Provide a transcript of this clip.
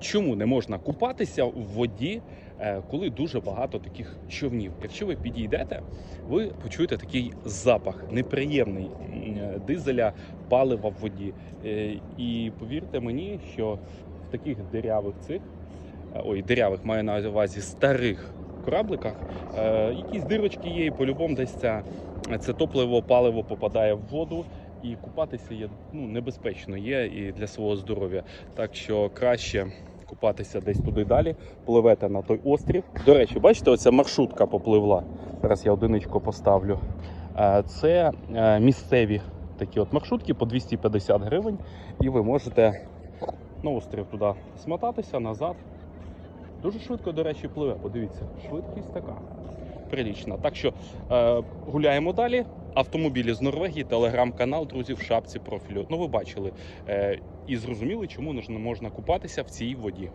чому не можна купатися в воді, е, коли дуже багато таких човнів. Якщо ви підійдете, ви почуєте такий запах неприємний е, дизеля, палива в воді. Е, І повірте мені, що в таких дирявих цих, ой, дирявих маю на увазі старих корабликах, якісь дирочки є, і по-любому десь ця, це топливо, паливо попадає в воду. І купатися є ну, небезпечно є і для свого здоров'я. Так що краще купатися десь туди далі, пливете на той острів. До речі, бачите, оця маршрутка попливла. Зараз я одиничку поставлю. Е, Це е, місцеві такі от маршрутки по 250 гривень, і ви можете на острів туди смотатися назад. Дуже швидко, до речі, пливе. Подивіться, швидкість така прилічна. Так що е, гуляємо далі. Автомобілі з Норвегії, телеграм-канал, друзі, в шапці профілю. Ну, ви бачили е, і зрозуміли, чому не можна купатися в цій воді.